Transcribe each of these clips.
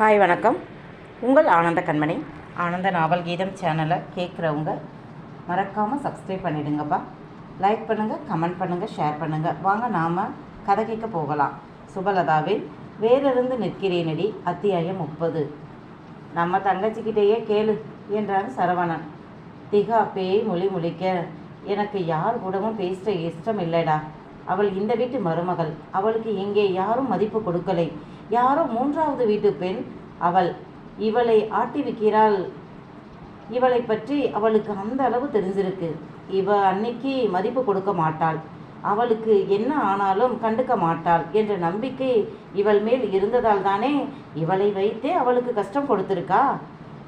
Hi வணக்கம். உங்கள் ஆனந்த கண்மணி. ஆனந்த நாவல் கீதம் சேனலை கேட்குறவங்க மறக்காமல் சப்ஸ்கிரைப் பண்ணிடுங்கப்பா. லைக் பண்ணுங்கள் கமெண்ட் பண்ணுங்கள் ஷேர் பண்ணுங்கள் வாங்க நாம் கதை கேட்க போகலாம். சுபலதாவில் வேறிருந்து நிற்கிறேனடி அத்தியாயம் முப்பது. நம்ம தங்கச்சிக்கிட்டேயே கேளு என்றான் சரவணன். திகா பேய் மொழி முழிக்க எனக்கு யார் கூடவும் பேச இஷ்டம் இல்லைடா அவள் இந்த வீட்டு மருமகள். அவளுக்கு இங்கே யாரும் மதிப்பு கொடுக்கலை. யாரோ மூன்றாவது வீட்டு பெண் அவள். இவளை ஆட்டி வைக்கிறாள் இவளை பற்றி அவளுக்கு அந்த அளவு தெரிஞ்சிருக்கு. இவ அன்னைக்கு மதிப்பு கொடுக்க மாட்டாள். அவளுக்கு என்ன ஆனாலும் கண்டுக்க மாட்டாள் என்ற நம்பிக்கை இவள் மேல் இருந்ததால் தானே இவளை வைத்தே அவளுக்கு கஷ்டம் கொடுத்துருக்கா?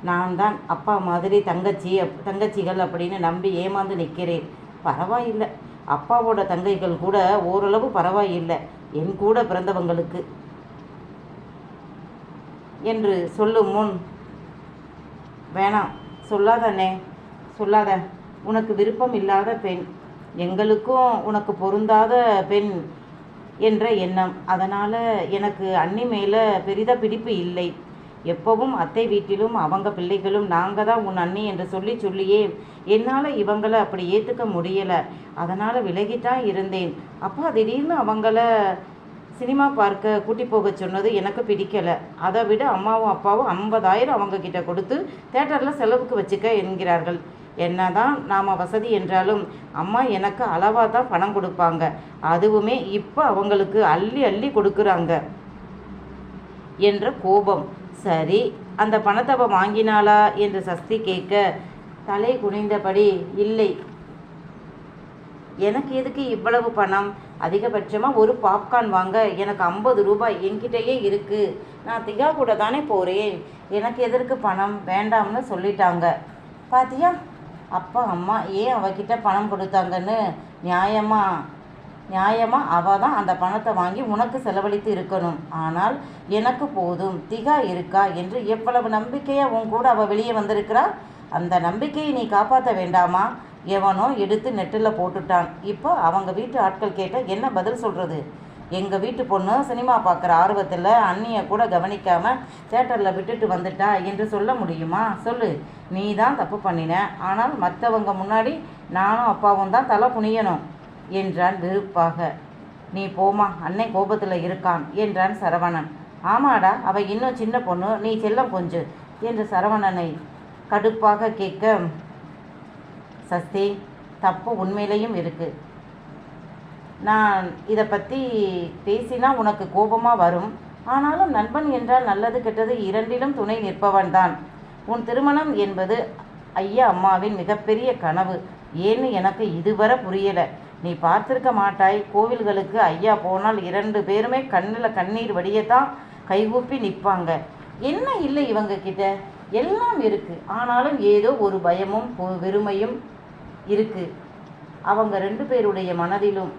நான் தான் அப்பா மாதிரி தங்கச்சி அப்- தங்கச்சிகள் அப்படின்னு நம்பி ஏமாந்து நிற்கிறேன். பரவாயில்லை. அப்பாவோட தங்கைகள் கூட ஓரளவு பரவாயில்லை. என் கூட பிறந்தவங்களுக்கு. என்று சொல்லும் முன். வேணாம் சொல்லாதண்ணே சொல்லாத. உனக்கு விருப்பம் இல்லாத பெண். எங்களுக்கும் உனக்கு பொருந்தாத பெண் என்ற எண்ணம். அதனால் எனக்கு அண்ணி மேலே பெரித பிடிப்பு இல்லை. எப்பவும் அத்தை வீட்டிலும் அவங்க பிள்ளைகளும் நாங்கள் தான் உன் அண்ணி என்று சொல்லி சொல்லியே என்னால் இவங்களை அப்படி ஏற்றுக்க முடியலை. அதனால் விலகித்தான் இருந்தேன். அப்பா திடீர்னு அவங்கள சினிமா பார்க்க கூட்டி போக சொன்னது எனக்கு பிடிக்கலை. அதை விட அம்மாவும் அப்பாவும் ஐம்பதாயிரம் அவங்கக்கிட்ட கொடுத்து தேட்டரில் செலவுக்கு வச்சுக்க என்கிறார்கள். என்னதான் நாம் வசதி என்றாலும் அம்மா எனக்கு அளவாக தான் பணம் கொடுப்பாங்க. அதுவுமே இப்போ அவங்களுக்கு அள்ளி அள்ளி கொடுக்குறாங்க. என்ற கோபம். சரி அந்த பணத்தை அவ வாங்கினாளா? என்று சஸ்தி கேட்க தலை குனிந்தபடி இல்லை எனக்கு எதுக்கு இவ்வளவு பணம்? அதிகபட்சமாக ஒரு பாப்கார்ன் வாங்க. எனக்கு ஐம்பது ரூபாய் என்கிட்டயே இருக்குது நான் திகா கூட தானே போகிறேன் எனக்கு எதற்கு பணம்? வேண்டாம்னு சொல்லிட்டாங்க. பாத்தியா? அப்பா அம்மா ஏன் அவகிட்ட பணம் கொடுத்தாங்கன்னு? நியாயமா? நியாயமாக அவள் தான் அந்த பணத்தை வாங்கி உனக்கு செலவழித்து இருக்கணும். ஆனால் எனக்கு போதும். திகா இருக்கா என்று எவ்வளவு நம்பிக்கையாக உன் கூட அவள் வெளியே வந்திருக்கிறா? அந்த நம்பிக்கையை நீ காப்பாற்ற வேண்டாமா? எவனோ எடுத்து நெட்டில் போட்டுட்டான். இப்போ அவங்க வீட்டு ஆட்கள் கேட்டால் என்ன பதில் சொல்கிறது எங்கள் வீட்டு பொண்ணு சினிமா பார்க்குற ஆர்வத்தில் அண்ணியை கூட கவனிக்காமல் தேட்டரில் விட்டுட்டு வந்துட்டா என்று சொல்ல முடியுமா? சொல்லு. நீ தான் தப்பு பண்ணின. ஆனால் மற்றவங்க முன்னாடி நானும் அப்பாவும் தான் தலை குனியணும் என்றான் வெறுப்பாக. நீ போமா அன்னை கோபத்தில் இருக்கான் என்றான் சரவணன். ஆமாடா அவ இன்னும் சின்ன பொண்ணு. நீ செல்லம் கொஞ்சு என்று சரவணனை கடுப்பாக கேட்க சஸ்தி தப்பு உண்மையிலையும் இருக்குது நான் இதை பற்றி பேசினா உனக்கு கோபமாக வரும். ஆனாலும் நண்பன் என்றால் நல்லது கெட்டது இரண்டிலும் துணை நிற்பவன் தான். உன் திருமணம் என்பது ஐயா அம்மாவின் மிகப்பெரிய கனவு. ஏன்னு எனக்கு இதுவரை புரியலை. நீ பார்த்திருக்க மாட்டாய். கோவில்களுக்கு ஐயா போனால் இரண்டு பேருமே கண்ணில் கண்ணீர் வடியத்தான் கைகூப்பி நிற்பாங்க. என்ன இல்லை இவங்க கிட்ட? எல்லாம் இருக்குது ஆனாலும் ஏதோ ஒரு பயமும் பொ- வெறுமையும் இருக்கு. அவங்க ரெண்டு பேருடைய மனதிலும்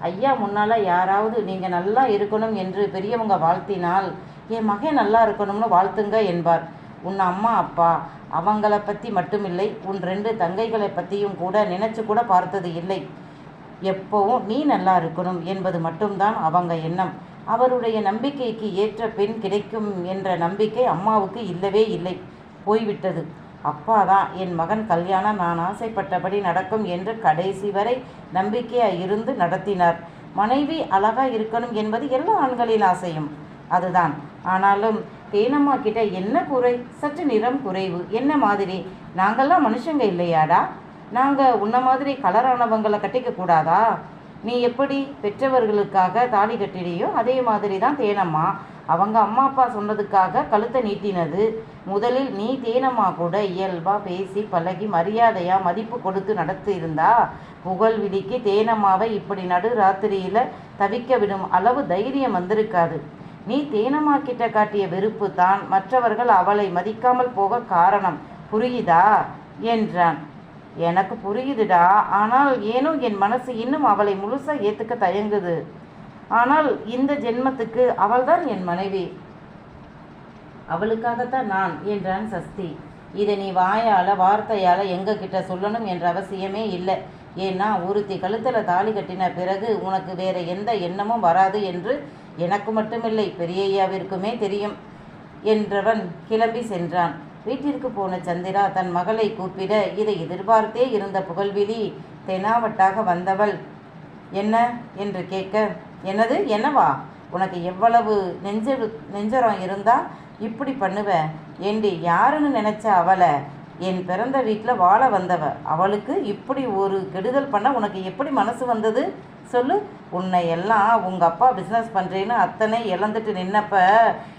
ஐயா முன்னால் யாராவது நீங்கள் நல்லா இருக்கணும் என்று பெரியவங்க வாழ்த்தினால் என் மகன் நல்லா இருக்கணும்னு வாழ்த்துங்க என்பார். உன் அம்மா அப்பா அவங்கள பற்றி மட்டுமில்லை உன் ரெண்டு தங்கைகளை பற்றியும் கூட நினைச்சு கூட பார்த்தது இல்லை. எப்பவும் நீ நல்லா இருக்கணும் என்பது மட்டும்தான் அவங்க எண்ணம். அவருடைய நம்பிக்கைக்கு ஏற்ற பெண் கிடைக்கும் என்ற நம்பிக்கை அம்மாவுக்கு இல்லவே இல்லை. போய்விட்டது. அப்பா தான் என் மகன் கல்யாணம் நான் ஆசைப்பட்டபடி நடக்கும் என்று கடைசி வரை நம்பிக்கையாக இருந்து நடத்தினார். மனைவி அழகா இருக்கணும் என்பது எல்லா ஆண்களின் ஆசையும். அதுதான். ஆனாலும் தேனம்மா கிட்ட என்ன குறை? சற்று நிறம் குறைவு. என்ன மாதிரி? நாங்கள்லாம் மனுஷங்க இல்லையாடா? நாங்கள் உன்ன மாதிரி கலரானவங்களை கட்டிக்க கூடாதா நீ எப்படி பெற்றவர்களுக்காக தாலி கட்டிடியோ அதே மாதிரி தான் தேனம்மா அவங்க அம்மா அப்பா சொன்னதுக்காக கழுத்தை நீட்டினது. முதலில் நீ தேனம்மா கூட இயல்பாக பேசி பழகி மரியாதையாக மதிப்பு கொடுத்து நடத்தியிருந்தா. புகழ் விதிக்கு தேனம்மாவை இப்படி நடு ராத்திரியில் தவிக்க விடும் அளவு தைரியம் வந்திருக்காது. நீ தேனம்மா கிட்ட காட்டிய வெறுப்பு தான் மற்றவர்கள் அவளை மதிக்காமல் போக காரணம். புரியுதா? என்றான். எனக்கு புரியுதுடா. ஆனால் ஏனோ என் மனசு இன்னும் அவளை முழுசாக ஏற்றுக்க தயங்குது. ஆனால் இந்த ஜென்மத்துக்கு அவள்தான் என் மனைவி. அவளுக்காகத்தான் நான் என்றான் சஸ்தி. இதை நீ வாயால் வார்த்தையால் எங்ககிட்ட சொல்லணும் என்ற அவசியமே இல்லை. ஏன்னா ஒருத்தி கழுத்தில் தாலி கட்டின பிறகு உனக்கு வேற எந்த எண்ணமும் வராது என்று எனக்கு மட்டுமில்லை பெரியய்யாவிற்குமே தெரியும் என்றவன் கிளம்பி சென்றான். வீட்டிற்கு போன சந்திரா தன் மகளை கூப்பிட இதை எதிர்பார்த்தே இருந்த புகழ்விழி தெனாவட்டாக வந்தவள். என்ன? என்று கேட்க என்னது? என்னவா? உனக்கு எவ்வளவு நெஞ்ச நெஞ்சரம் இருந்தா இப்படி பண்ணுவ? ஏண்டி யாருன்னு நினைச்ச அவளை? என் பிறந்த வீட்டில் வாழ வந்தவ. அவளுக்கு இப்படி ஒரு கெடுதல் பண்ண உனக்கு எப்படி மனசு வந்தது? சொல்லு. உன்னை எல்லாம் உங்கள் அப்பா பிஸ்னஸ் பண்ணுறேன்னு அத்தனை இழந்துட்டு நின்னப்ப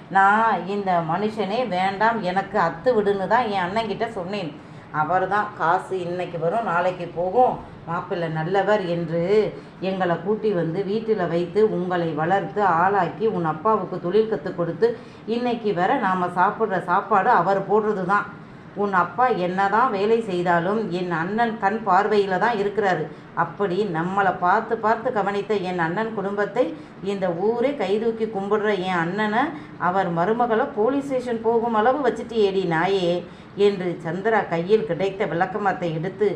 நான் இந்த மனுஷனே வேண்டாம் எனக்கு அத்து விடுன்னு தான் என் அண்ணன்கிட்ட சொன்னேன். அவர் தான் காசு இன்னைக்கு வரும் நாளைக்கு போகும். மாப்பிள்ளை நல்லவர் என்று எங்களை கூட்டி வந்து வீட்டில் வைத்து உங்களை வளர்த்து ஆளாக்கி உன் அப்பாவுக்கு தொழில் கற்றுக் கொடுத்து இன்னைக்கு வர நாம் சாப்பிட்ற சாப்பாடு அவர் போடுறது தான் உன் அப்பா என்ன தான் வேலை செய்தாலும் என் அண்ணன் கண் பார்வையில் தான் இருக்கிறாரு. அப்படி நம்மளை பார்த்து பார்த்து கவனித்த என் அண்ணன் குடும்பத்தை இந்த ஊரே கைதூக்கி கும்பிடுற என் அண்ணனை அவர் மருமகளை போலீஸ் ஸ்டேஷன் போகும் அளவு வச்சுட்டு ஏடி நாயே என்று சந்திரா கையில் கிடைத்த விளக்கமத்தை எடுத்து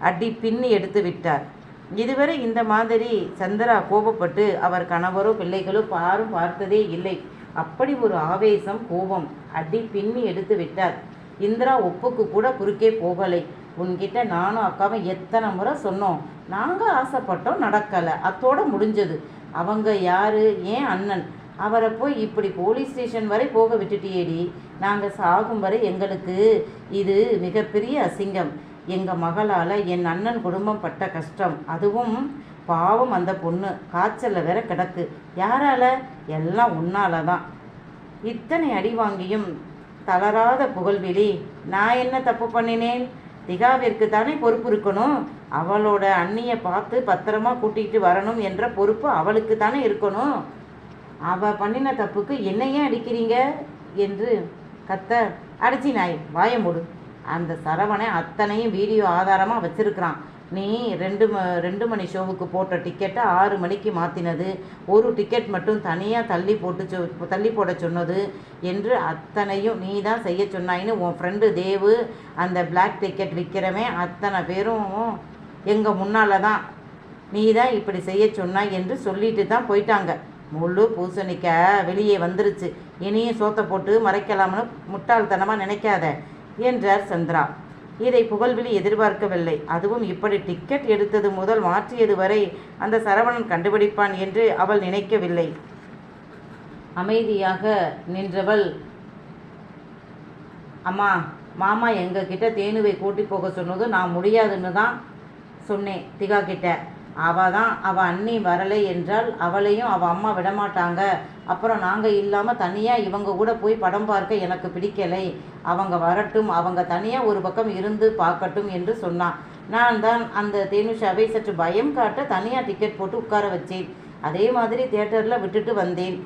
அடி பின்னி எடுத்து விட்டார். இதுவரை இந்த மாதிரி சந்திரா கோபப்பட்டு அவர் கணவரோ பிள்ளைகளோ பாரும் பார்த்ததே இல்லை. அப்படி ஒரு ஆவேசம் கோபம் அடி பின்னி எடுத்து விட்டார். இந்திரா ஒப்புக்கு கூட குறுக்கே போகலை. உன்கிட்ட நானும் அக்காவும் எத்தனை முறை சொன்னோம். நாங்கள் ஆசைப்பட்டோம் நடக்கலை. அத்தோட முடிஞ்சது. அவங்க யாரு? ஏன் அண்ணன்? அவரை போய் இப்படி போலீஸ் ஸ்டேஷன் வரை போக விட்டுட்டியேடி? நாங்கள் சாகும் வரை எங்களுக்கு இது மிகப்பெரிய அசிங்கம். எங்கள் மகளால் என் அண்ணன் குடும்பம் பட்ட கஷ்டம். அதுவும் பாவம் அந்த பொண்ணு. காய்ச்சலில் வேற கிடக்கு. யாரால? எல்லாம் உன்னால தான் இத்தனை அடி வாங்கியும் தளராத புகழ்விழி. நான் என்ன தப்பு பண்ணினேன்? திகாவிற்கு தானே பொறுப்பு இருக்கணும். அவளோட அண்ணியை பார்த்து பத்திரமா கூட்டிகிட்டு வரணும் என்ற பொறுப்பு அவளுக்கு தானே இருக்கணும். அவ பண்ணின தப்புக்கு என்ன ஏன் அடிக்கிறீங்க? என்று கத்த அடிச்சி நாய் வாய மூடு. அந்த சரவணை அத்தனையும் வீடியோ ஆதாரமாக வச்சிருக்கிறான். நீ ரெண்டு ம ரெண்டு மணி ஷோவுக்கு போட்ட டிக்கெட்டை ஆறு மணிக்கு மாற்றினது ஒரு டிக்கெட் மட்டும் தனியாக தள்ளி போட்டு சொ தள்ளி போட சொன்னது என்று அத்தனையும் நீ தான் செய்ய சொன்னாயின்னு உன் ஃப்ரெண்டு தேவு அந்த பிளாக் டிக்கெட் விற்கிறவன் அத்தனை பேரும் எங்கள் முன்னால் தான். நீ தான் இப்படி செய்ய சொன்னாய் என்று சொல்லிட்டு தான் போயிட்டாங்க. முழு பூசணிக்க வெளியே வந்துருச்சு. இனியும் சோத்தை போட்டு மறைக்கலாம்னு முட்டாள்தனமாக நினைக்காத. என்றார் சந்திரா. இதை புகழ்விழி எதிர்பார்க்கவில்லை. அதுவும் இப்படி டிக்கெட் எடுத்தது முதல் மாற்றியது வரை அந்த சரவணன் கண்டுபிடிப்பான் என்று அவள் நினைக்கவில்லை. அமைதியாக நின்றவள் அம்மா மாமா எங்ககிட்ட தேனுவை கூட்டி போக சொன்னதும் நான் முடியாதுன்னு தான் சொன்னேன் திகா கிட்ட. அவள் தான் அவள் அண்ணி வரலை என்றால் அவளையும் அவள் அம்மா விடமாட்டாங்க. அப்புறம் நாங்கள் இல்லாமல் தனியாக இவங்க கூட போய் படம் பார்க்க எனக்கு பிடிக்கலை. அவங்க வரட்டும் அவங்க தனியாக ஒரு பக்கம் இருந்து பார்க்கட்டும் என்று சொன்னான். நான் தான் அந்த தேனுஷாவை சற்று பயம் காட்ட தனியாக டிக்கெட் போட்டு உட்கார வச்சேன். அதே மாதிரி தேட்டரில் விட்டுட்டு வந்தேன்.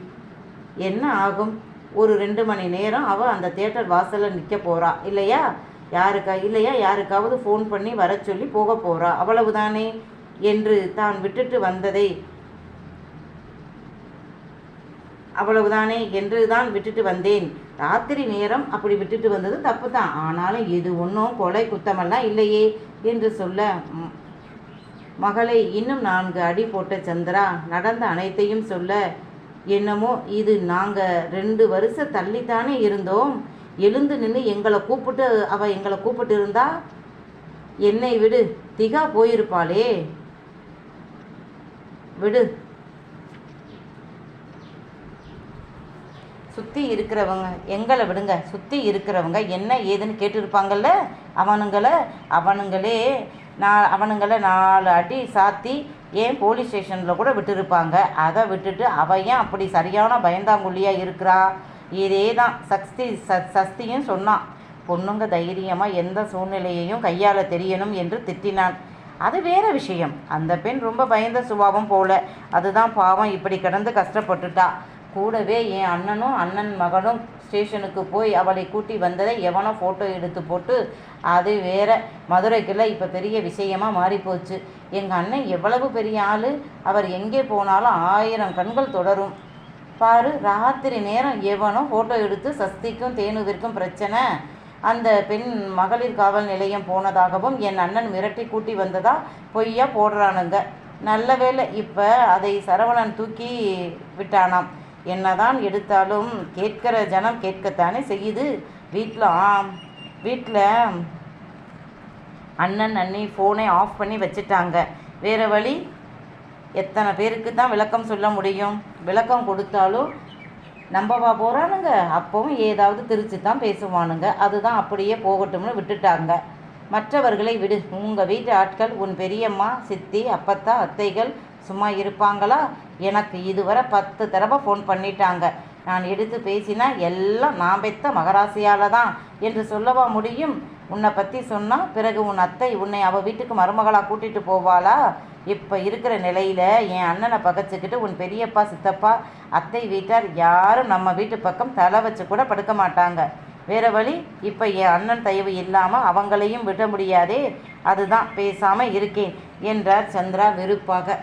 என்ன ஆகும்? ஒரு ரெண்டு மணி நேரம் அவள் அந்த தேட்டர் வாசலில் நிற்க போகிறா இல்லையா? யாருக்கா? இல்லையா? யாருக்காவது ஃபோன் பண்ணி வர சொல்லி போக போகிறா அவ்வளவுதானே? என்று தான் விட்டுட்டு வந்ததை அவ்வளவுதானே என்று தான் விட்டுட்டு வந்தேன். ராத்திரி நேரம் அப்படி விட்டுட்டு வந்தது தப்பு தான் ஆனாலும் இது ஒன்றும் கொலை குத்தமெல்லாம் இல்லையே என்று சொல்ல மகளை இன்னும் நான்கு அடி போட்ட சந்திரா நடந்த அனைத்தையும் சொல்ல என்னமோ இது நாங்கள் ரெண்டு வருஷம் தள்ளித்தானே இருந்தோம். எழுந்து நின்று எங்களை கூப்பிட்டு அவள் எங்களை கூப்பிட்டு இருந்தா? என்னை விடு திகா போயிருப்பாளே. விடு. சுற்றி இருக்கிறவங்க எங்களை விடுங்க. சுற்றி இருக்கிறவங்க என்ன ஏதுன்னு கேட்டிருப்பாங்கல்ல? அவனுங்களை அவனுங்களே நான் அவனுங்களை நாலு அடி சாத்தி ஏன் போலீஸ் ஸ்டேஷனில் கூட விட்டுருப்பாங்க? அதை விட்டுட்டு அவ ஏன் அப்படி சரியான பயந்தாங்குழியாக இருக்கிறா? இதே தான் சக்தி ச சஸ்தியும் சொன்னான். பொண்ணுங்க தைரியமாக எந்த சூழ்நிலையையும் கையாள தெரியணும் என்று திட்டினான். அது வேற விஷயம். அந்த பெண் ரொம்ப பயந்த சுபாவம் போல. அதுதான் பாவம். இப்படி கிடந்து கஷ்டப்பட்டுட்டா. கூடவே என் அண்ணனும் அண்ணன் மகனும் ஸ்டேஷனுக்கு போய் அவளை கூட்டி வந்ததை எவனோ ஃபோட்டோ எடுத்து போட்டு அது வேற. மதுரைக்குள்ள இப்போ பெரிய விஷயமா மாறிப்போச்சு. எங்கள் அண்ணன் எவ்வளவு பெரிய ஆள். அவர் எங்கே போனாலும் ஆயிரம் கண்கள் தொடரும். பாரு ராத்திரி நேரம் எவனோ ஃபோட்டோ எடுத்து சஸ்திக்கும் தேனுவிற்கும் பிரச்சனை. அந்த பெண் மகளிர் காவல் நிலையம் போனதாகவும் என் அண்ணன் மிரட்டி கூட்டி வந்ததா பொய்யா போடுறானுங்க. நல்ல வேளை இப்போ அதை சரவணன் தூக்கி விட்டானாம். என்னதான் எடுத்தாலும் கேட்கிற ஜனம் கேட்கத்தானே செய்யுது. வீட்டில் ஆம் வீட்டில் அண்ணன் அண்ணி ஃபோனை ஆஃப் பண்ணி வச்சுட்டாங்க. வேறு வழி எத்தனை பேருக்கு தான் விளக்கம் சொல்ல முடியும்? விளக்கம் கொடுத்தாலும் நம்பவா போகிறானுங்க அப்பவும் ஏதாவது திருச்சி தான் பேசுவானுங்க. அதுதான் அப்படியே போகட்டும்னு விட்டுட்டாங்க. மற்றவர்களை விடு. உங்கள் வீட்டு ஆட்கள் உன் பெரியம்மா சித்தி அப்பத்தா அத்தைகள் சும்மா இருப்பாங்களா? எனக்கு இதுவரை பத்து தடவை ஃபோன் பண்ணிட்டாங்க. நான் எடுத்து பேசினா எல்லாம் நான் பெத்த மகராசியால தான் என்று சொல்லவா முடியும்? உன்னை பற்றி சொன்னால் பிறகு உன் அத்தை உன்னை அவள் வீட்டுக்கு மருமகளாக கூட்டிகிட்டு போவாளா? இப்போ இருக்கிற நிலையில் என் அண்ணனை பகச்சிக்கிட்டு உன் பெரியப்பா சித்தப்பா அத்தை வீட்டார் யாரும் நம்ம வீட்டு பக்கம் தலை வச்சு கூட படுக்க மாட்டாங்க. வேற வழி இப்போ என் அண்ணன் தயவு இல்லாமல் அவங்களையும் விட முடியாதே அதுதான் பேசாமல் இருக்கேன் என்றார் சந்திரா வெறுப்பாக.